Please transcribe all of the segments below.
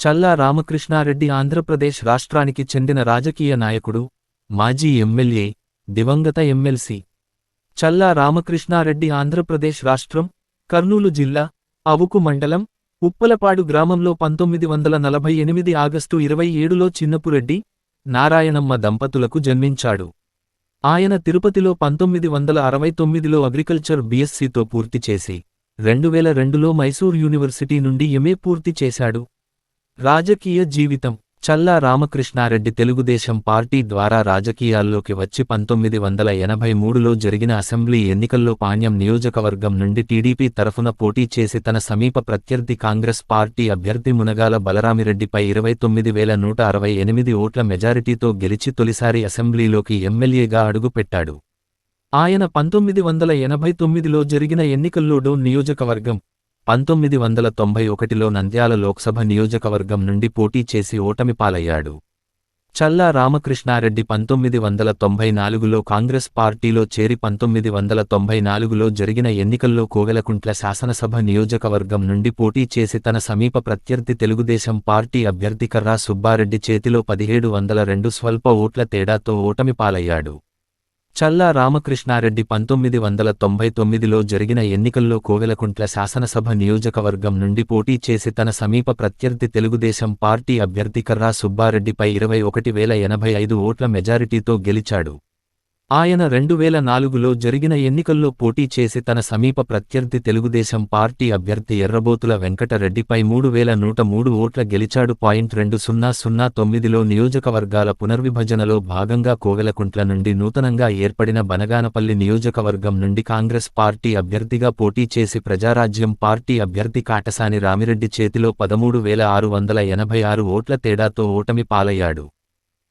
చల్లా రామకృష్ణారెడ్డి ఆంధ్రప్రదేశ్ రాష్ట్రానికి చెందిన రాజకీయ నాయకుడు మాజీ ఎమ్మెల్యే దివంగత ఎమ్మెల్సీ. చల్లా రామకృష్ణారెడ్డి ఆంధ్రప్రదేశ్ రాష్ట్రం కర్నూలు జిల్లా అవుకు మండలం ఉప్పలపాడు గ్రామంలో పంతొమ్మిది వందల నలభై ఎనిమిది ఆగస్టు ఇరవై ఏడులో చిన్నపురెడ్డి నారాయణమ్మ దంపతులకు జన్మించాడు. ఆయన తిరుపతిలో పంతొమ్మిది వందల అరవై తొమ్మిదిలో అగ్రికల్చర్ బీఎస్సీతో పూర్తి చేసి రెండు వేల రెండులో మైసూర్ యూనివర్సిటీ నుండి ఎంఏ పూర్తి చేశాడు. రాజకీయ జీవితం. చల్లా రామకృష్ణారెడ్డి తెలుగుదేశం పార్టీ ద్వారా రాజకీయాల్లోకి వచ్చి పంతొమ్మిది వందల ఎనభై మూడులో జరిగిన అసెంబ్లీ ఎన్నికల్లో పాణ్యం నియోజకవర్గం నుండి టీడీపీ తరఫున పోటీ చేసి తన సమీప ప్రత్యర్థి కాంగ్రెస్ పార్టీ అభ్యర్థి మునగాల బలరామిరెడ్డిపై ఇరవై తొమ్మిది వేల నూట అరవై ఎనిమిది ఓట్ల మెజారిటీతో గెలిచి తొలిసారి అసెంబ్లీలోకి ఎమ్మెల్యేగా అడుగుపెట్టాడు. ఆయన పంతొమ్మిది వందల ఎనభై తొమ్మిదిలో జరిగిన ఎన్నికల్లో డో నియోజకవర్గం పంతొమ్మిది వందల తొంభై ఒకటిలో నంద్యాల లోక్సభ నియోజకవర్గం నుండి పోటీ చేసి ఓటమి పాలయ్యాడు. చల్లా రామకృష్ణారెడ్డి పంతొమ్మిది వందల తొంభై నాలుగులో కాంగ్రెస్ పార్టీలో చేరి పంతొమ్మిది వందల తొంభై నాలుగులో జరిగిన ఎన్నికల్లో కోవెలకుంట్ల శాసనసభ నియోజకవర్గం నుండి పోటీ చేసి తన సమీప ప్రత్యర్థి తెలుగుదేశం పార్టీ అభ్యర్థి కర్రా సుబ్బారెడ్డి చేతిలో పదిహేడు వందల రెండు స్వల్ప ఓట్ల తేడాతో ఓటమి పాలయ్యాడు. చల్లా రామకృష్ణారెడ్డి పంతొమ్మిది వందల తొంభై తొమ్మిదిలో జరిగిన ఎన్నికల్లో కోవెలకుంట్ల శాసనసభ నియోజకవర్గం నుండి పోటీ చేసి తన సమీప ప్రత్యర్థి తెలుగుదేశం పార్టీ అభ్యర్థి కర్రా సుబ్బారెడ్డిపై ఇరవై ఒకటి వేల ఎనభై ఐదు ఓట్ల మెజారిటీతో గెలిచాడు. ఆయన రెండు వేల నాలుగులో జరిగిన ఎన్నికల్లో పోటీ చేసి తన సమీప ప్రత్యర్థి తెలుగుదేశం పార్టీ అభ్యర్థి ఎర్రబోతుల వెంకటరెడ్డిపై మూడు వేల నూట మూడు ఓట్ల గెలిచాడు పాయింట్ రెండు సున్నా సున్నా తొమ్మిదిలో నియోజకవర్గాల పునర్విభజనలో భాగంగా కోవెలకుంట్ల నుండి నూతనంగా ఏర్పడిన బనగానపల్లి నియోజకవర్గం నుండి కాంగ్రెస్ పార్టీ అభ్యర్థిగా పోటీ చేసి ప్రజారాజ్యం పార్టీ అభ్యర్థి కాటసాని రామిరెడ్డి చేతిలో పదమూడు వేల ఆరు వందల ఎనభై ఆరు ఓట్ల తేడాతో ఓటమి పాలయ్యాడు.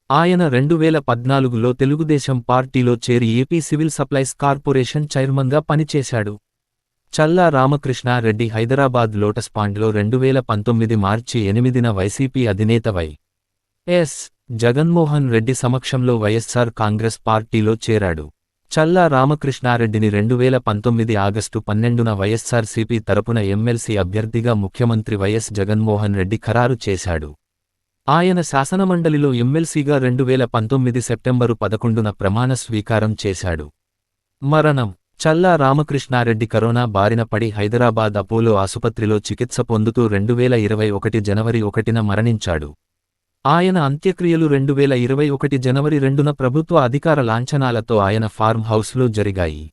ఆయన రెండు వేల పద్నాలుగులో తెలుగుదేశం పార్టీలో చేరి ఏపీ సివిల్ సప్లైస్ కార్పొరేషన్ చైర్మన్గా పనిచేశాడు. చల్లా రామకృష్ణారెడ్డి హైదరాబాద్ లోటస్ పాండ్లో రెండు వేల పంతొమ్మిది మార్చి ఎనిమిదిన వైసీపీ అధినేత వై. ఎస్. జగన్మోహన్ రెడ్డి సమక్షంలో వైఎస్సార్ కాంగ్రెస్ పార్టీలో చేరాడు. చల్లా రామకృష్ణారెడ్డిని రెండు వేల పంతొమ్మిది ఆగస్టు పన్నెండున వైఎస్సార్సీపీ తరపున ఎమ్మెల్సీ అభ్యర్థిగా ముఖ్యమంత్రి వైఎస్ జగన్మోహన్ రెడ్డి ఖరారు చేశాడు. ఆయన శాసనమండలిలో ఎమ్మెల్సీగా రెండు వేల పంతొమ్మిది సెప్టెంబరు పదకొండున ప్రమాణ స్వీకారం చేశాడు. మరణం. చల్లా రామకృష్ణారెడ్డి కరోనా బారిన పడి హైదరాబాద్ అపోలో ఆసుపత్రిలో చికిత్స పొందుతూ రెండు వేల ఇరవై ఒకటి జనవరి ఒకటిన మరణించాడు. ఆయన అంత్యక్రియలు రెండు వేల ఇరవై ఒకటి జనవరి రెండున ప్రభుత్వ అధికార లాంఛనాలతో ఆయన ఫార్మ్ హౌస్లో జరిగాయి.